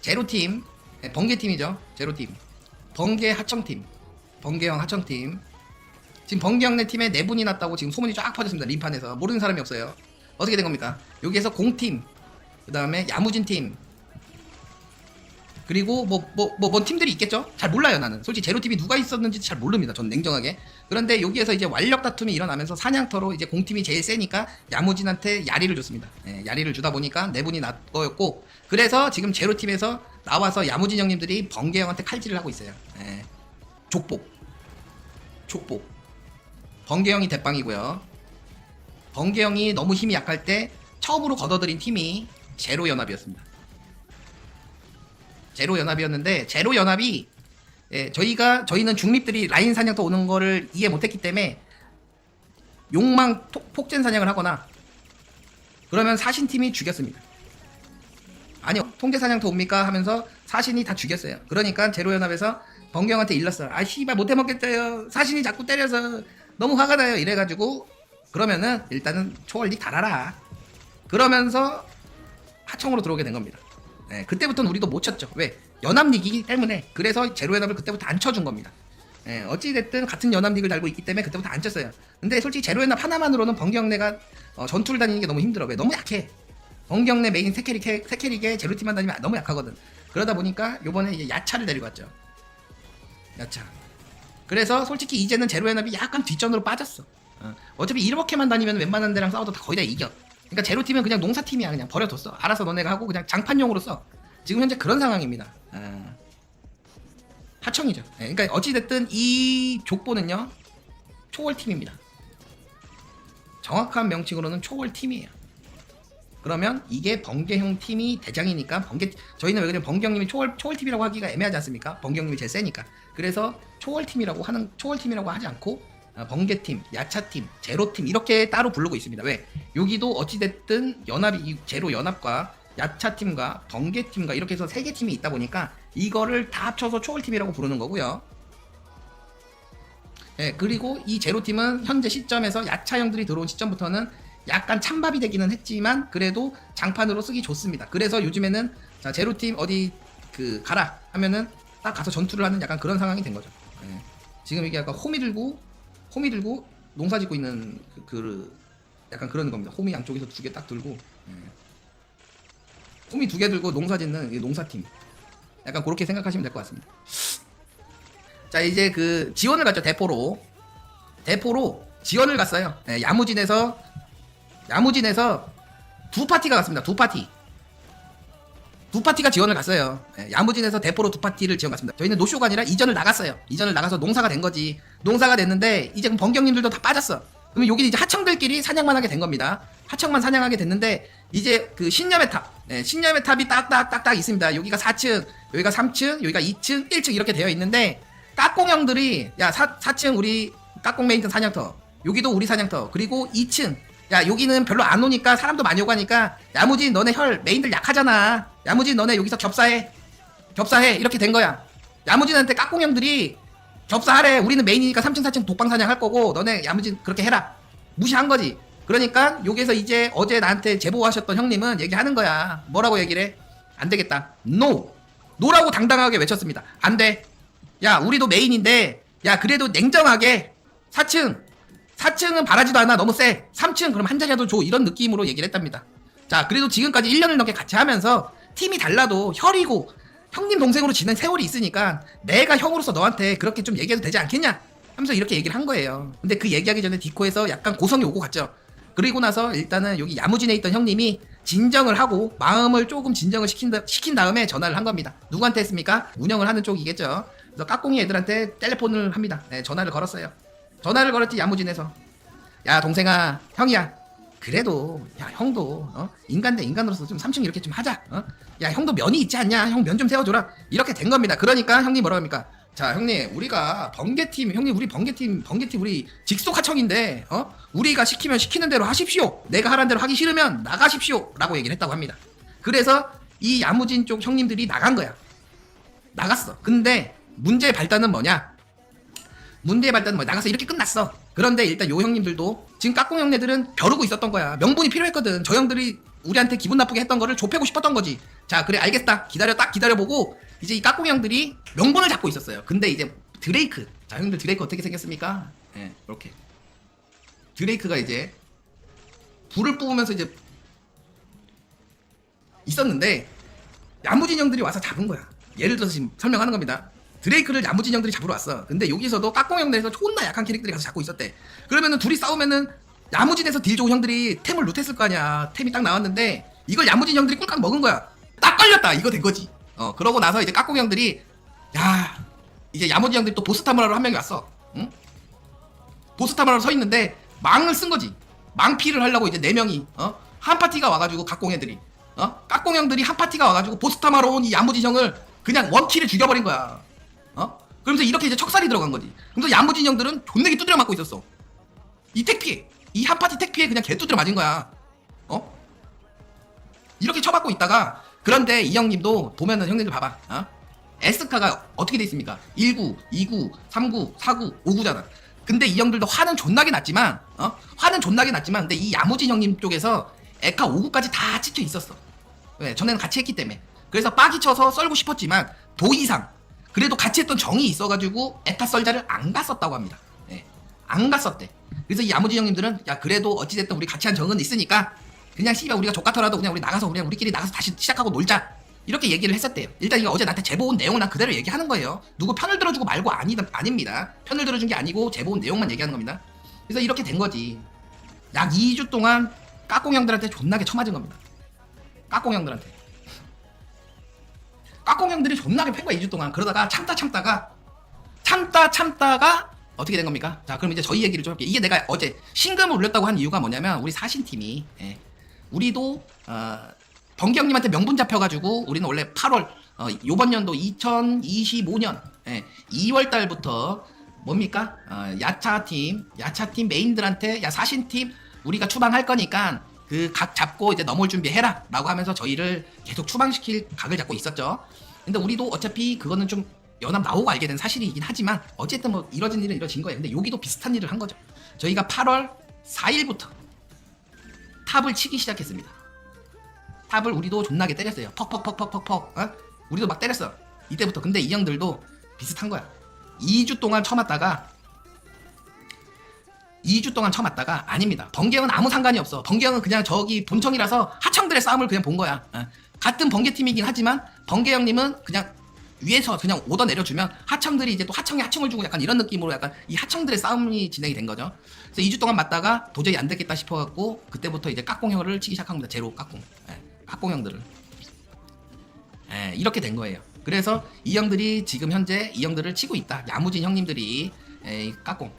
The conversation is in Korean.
제로팀 네, 번개팀이죠. 제로팀. 번개 하청팀. 번개형 하청팀. 지금 번개형네 팀에 네 분이 났다고 지금 소문이 쫙 퍼졌습니다 림판에서. 모르는 사람이 없어요. 어떻게 된 겁니까? 여기에서 공팀 그 다음에 야무진 팀 그리고 뭐 뭐 뭐 뭔 팀들이 있겠죠? 잘 몰라요 나는. 솔직히 제로 팀이 누가 있었는지 잘 모릅니다. 전 냉정하게. 그런데 여기에서 이제 완력 다툼이 일어나면서 사냥터로 이제 공팀이 제일 세니까 야무진한테 야리를 줬습니다. 예, 야리를 주다 보니까 네 분이 나 거였고 그래서 지금 제로 팀에서 나와서 야무진 형님들이 번개 형한테 칼질을 하고 있어요. 예. 족복. 족복. 번개 형이 대빵이고요. 번개 형이 너무 힘이 약할 때 처음으로 걷어들인 팀이 제로 연합이었습니다. 제로 연합이었는데 제로 연합이 예, 저희가 저희는 중립들이 라인 사냥터 오는 거를 이해 못했기 때문에 욕망 토- 폭젠 사냥을 하거나 그러면 사신 팀이 죽였습니다. 아니요 통제 사냥터 옵니까 하면서 사신이 다 죽였어요. 그러니까 제로 연합에서 번경한테 일렀어. 아 씨발 못해 먹겠어요. 사신이 자꾸 때려서 너무 화가 나요. 이래가지고 그러면은 일단은 초월리 달아라. 그러면서 하청으로 들어오게 된 겁니다. 네, 그때부터는 우리도 못 쳤죠. 왜? 연합 리기이기 때문에. 그래서 제로 연합을 그때부터 안 쳐준 겁니다. 예, 어찌됐든 같은 연합 리그를 달고 있기 때문에 그때부터 안 쳤어요. 근데 솔직히 제로 연합 하나만으로는 번경내가 어, 전투를 다니는 게 너무 힘들어. 왜? 너무 약해. 번경내 메인 세캐리, 세캐릭에 제로팀만 다니면 너무 약하거든. 그러다 보니까 요번에 야차를 데리고 왔죠. 야차. 그래서 솔직히 이제는 제로 연합이 약간 뒷전으로 빠졌어. 어, 어차피 이렇게만 다니면 웬만한 데랑 싸워도 다 거의 다 이겨. 그러니까 제로팀은 그냥 농사팀이야. 그냥 버려뒀어. 알아서 너네가 하고 그냥 장판용으로 써. 지금 현재 그런 상황입니다. 아, 하청이죠. 예, 그러니까 어찌됐든 이 족보는요. 초월팀입니다. 정확한 명칭으로는 초월팀이에요. 그러면 이게 번개형 팀이 대장이니까 번개 저희는 왜 그냥 번경님이 초월 초월 팀이라고 하기가 애매하지 않습니까? 번경님이 제일 세니까. 그래서 초월 팀이라고 하는 초월 팀이라고 하지 않고 어, 번개 팀, 야차 팀, 제로 팀 이렇게 따로 부르고 있습니다. 왜? 여기도 어찌 됐든 연합이 이 제로 연합과 야차 팀과 번개 팀과 이렇게 해서 세 개 팀이 있다 보니까 이거를 다 합쳐서 초월 팀이라고 부르는 거고요. 예, 그리고 이 제로팀은 현재 시점에서 야차형들이 들어온 시점부터는 약간 찬밥이 되기는 했지만 그래도 장판으로 쓰기 좋습니다. 그래서 요즘에는 자 제로팀 어디 그 가라 하면은 딱 가서 전투를 하는 약간 그런 상황이 된 거죠. 예. 지금 이게 약간 호미 들고 호미 들고 농사 짓고 있는 그, 그 약간 그런 겁니다. 호미 양쪽에서 두 개 딱 들고 예. 호미 두개 들고 농사 짓는 이 농사팀 약간 그렇게 생각하시면 될 것 같습니다. 자 이제 그 지원을 갔죠 대포로 대포로 지원을 갔어요 예, 야무진에서 야무진에서 두 파티가 갔습니다 두 파티 두 파티가 지원을 갔어요. 예, 야무진에서 대포로 두 파티를 지원 갔습니다. 저희는 노쇼가 아니라 이전을 나갔어요. 이전을 나가서 농사가 된 거지. 농사가 됐는데 이제 그럼 번경님들도 다 빠졌어. 그러면 여기 이제 하청들끼리 사냥만 하게 된 겁니다. 하청만 사냥하게 됐는데 이제 그 신념의 탑 예, 신념의 탑이 딱딱딱딱 있습니다. 여기가 4층 여기가 3층 여기가 2층 1층 이렇게 되어 있는데 까꿍형들이 야 4, 4층 우리 까꿍 메인턴 사냥터 여기도 우리 사냥터 그리고 2층. 야 여기는 별로 안 오니까 사람도 많이 오고 하니까 야무진 너네 혈 메인들 약하잖아 야무진 너네 여기서 겹사해. 겹사해. 이렇게 된 거야. 야무진한테 까꿍형들이 겹사하래. 우리는 메인이니까 3층 4층 독방 사냥 할 거고 너네 야무진 그렇게 해라. 무시한 거지. 그러니까 여기서 이제 어제 나한테 제보하셨던 형님은 얘기하는 거야. 뭐라고 얘기를 해? 안 되겠다. NO. 노라고 당당하게 외쳤습니다. 안돼. 야 우리도 메인인데 야 그래도 냉정하게 4층. 4층은 바라지도 않아. 너무 세. 3층 그럼 한 자리라도 줘. 이런 느낌으로 얘기를 했답니다. 자 그래도 지금까지 1년을 넘게 같이 하면서 팀이 달라도 혈이고 형님 동생으로 지낸 세월이 있으니까 내가 형으로서 너한테 그렇게 좀 얘기해도 되지 않겠냐 하면서 이렇게 얘기를 한 거예요 근데 그 얘기하기 전에 디코에서 약간 고성이 오고 갔죠 그리고 나서 일단은 여기 야무진에 있던 형님이 진정을 하고 마음을 조금 진정을 시킨, 다, 시킨 다음에 전화를 한 겁니다. 누구한테 했습니까? 운영을 하는 쪽이겠죠. 그래서 까꿍이 애들한테 텔레폰을 합니다. 네, 전화를 걸었어요. 전화를 걸었지 야무진에서. 야 동생아 형이야. 그래도 야 형도 어? 인간 대 인간으로서 좀 3층 이렇게 좀 하자. 어? 야 형도 면이 있지 않냐? 형 면 좀 세워줘라. 이렇게 된 겁니다. 그러니까 형님 뭐라고 합니까? 자 형님 우리가 번개팀 형님 우리 번개팀 번개팀 우리 직속하청인데 어 우리가 시키면 시키는 대로 하십시오 내가 하라는 대로 하기 싫으면 나가십시오 라고 얘기를 했다고 합니다 그래서 이 야무진 쪽 형님들이 나간 거야 나갔어 근데 문제의 발단은 뭐냐 문제의 발단은 뭐 나가서 이렇게 끝났어. 그런데 일단 요 형님들도 지금 까꿍 형네들은 벼르고 있었던 거야. 명분이 필요했거든. 저 형들이 우리한테 기분 나쁘게 했던 거를 좁히고 싶었던 거지. 자 그래 알겠다. 기다려 딱 기다려보고 이제 이 까꿍 형들이 명분을 잡고 있었어요. 근데 이제 드레이크. 자 형들 드레이크 어떻게 생겼습니까? 예 이렇게. 드레이크가 이제 불을 뿜으면서 이제 있었는데 야무진 형들이 와서 잡은 거야. 예를 들어서 지금 설명하는 겁니다 드레이크를 야무진 형들이 잡으러 왔어. 근데 여기서도 까꿍 형들에서 존나 약한 캐릭터들이 가서 잡고 있었대. 그러면은 둘이 싸우면은 야무진에서 딜 좋은 형들이 템을 루트했을 거 아니야. 템이 딱 나왔는데 이걸 야무진 형들이 꿀깍 먹은 거야. 딱 걸렸다! 이거 된 거지. 어 그러고 나서 이제 까꿍 형들이 야 이제 야무진 형들이 또 보스 탐을 하러 한 명이 왔어. 응? 보스 하러 서 있는데 망을 쓴 거지. 망피를 하려고 이제 네 명이 어? 한 파티가 와가지고 까꿍 애들이 어? 까꿍 형들이 한 파티가 와가지고 보스 탐하러 온 이 야무진 형을 그냥 원키를 죽여버린 거야 어? 그러면서 이렇게 이제 척살이 들어간 거지 그러면서 야무진 형들은 존내게 두드려 맞고 있었어 이 택피해 이한 파티 택피해 그냥 개 두드려 맞은 거야 어? 이렇게 쳐맞고 있다가 그런데 이 형님도 보면은 형님들 봐봐 어? 에스카가 어떻게 돼 있습니까 19, 29, 39, 49, 59잖아 근데 이 형들도 화는 존나게 났지만 어? 화는 존나게 났지만 근데 이 야무진 형님 쪽에서 에카 59까지 다 찍혀 있었어 왜? 전에는 같이 했기 때문에 그래서 빠기 쳐서 썰고 싶었지만 도 이상 그래도 같이 했던 정이 있어가지고 에카 썰자를 안 갔었다고 합니다. 예, 안 갔었대. 그래서 이 야무진 형님들은 야 그래도 어찌됐든 우리 같이 한 정은 있으니까 그냥 씨발 우리가 족같더라도 그냥 우리 나가서 그냥 우리끼리 나가서 다시 시작하고 놀자. 이렇게 얘기를 했었대요. 일단 이거 어제 나한테 제보 온 내용을 난 그대로 얘기하는 거예요. 누구 편을 들어주고 말고 아니, 아닙니다. 편을 들어준 게 아니고 제보 온 내용만 얘기하는 겁니다. 그래서 이렇게 된 거지. 약 2주 동안 까꿍 형들한테 존나게 쳐맞은 겁니다. 까꿍 형들한테 까꿍 형들이 존나게 팬 거야 2주 동안 그러다가 참다 참다가 참다 참다가 어떻게 된 겁니까? 자 그럼 이제 저희 얘기를 좀 할게요 이게 내가 어제 신금을 올렸다고 한 이유가 뭐냐면 우리 사신팀이 예, 우리도 어, 번경님한테 명분 잡혀가지고 우리는 원래 8월 어, 요번 연도 2025년 예, 2월 달부터 뭡니까? 어, 야차팀 야차팀 메인들한테 야 사신팀 우리가 추방할 거니까 그 각 잡고 이제 넘어올 준비해라 라고 하면서 저희를 계속 추방시킬 각을 잡고 있었죠. 근데 우리도 어차피 그거는 좀 연합 나오고 알게 된 사실이긴 하지만 어쨌든 뭐 이뤄진 일은 이뤄진 거예요. 근데 여기도 비슷한 일을 한 거죠. 저희가 8월 4일부터 탑을 치기 시작했습니다. 탑을 우리도 존나게 때렸어요. 퍽퍽퍽퍽퍽퍽 어? 우리도 막 때렸어. 이때부터. 근데 이 형들도 비슷한 거야. 2주 동안 쳐맞다가 2주 동안 쳐맞다가 아닙니다. 번개형은 아무 상관이 없어. 번개형은 그냥 저기 본청이라서 하청들의 싸움을 그냥 본 거야. 어. 같은 번개팀이긴 하지만 번개형님은 그냥 위에서 그냥 오더 내려주면 하청들이 이제 또 하청에 하청을 주고 약간 이런 느낌으로 약간 이 하청들의 싸움이 진행이 된 거죠. 그래서 2주 동안 맞다가 도저히 안 되겠다 싶어갖고 그때부터 이제 깍공형을 치기 시작한 겁니다. 제로 깍공. 예, 깍공형들을. 예, 이렇게 된 거예요. 그래서 이 형들이 지금 현재 이 형들을 치고 있다. 야무진 형님들이 에, 깍공.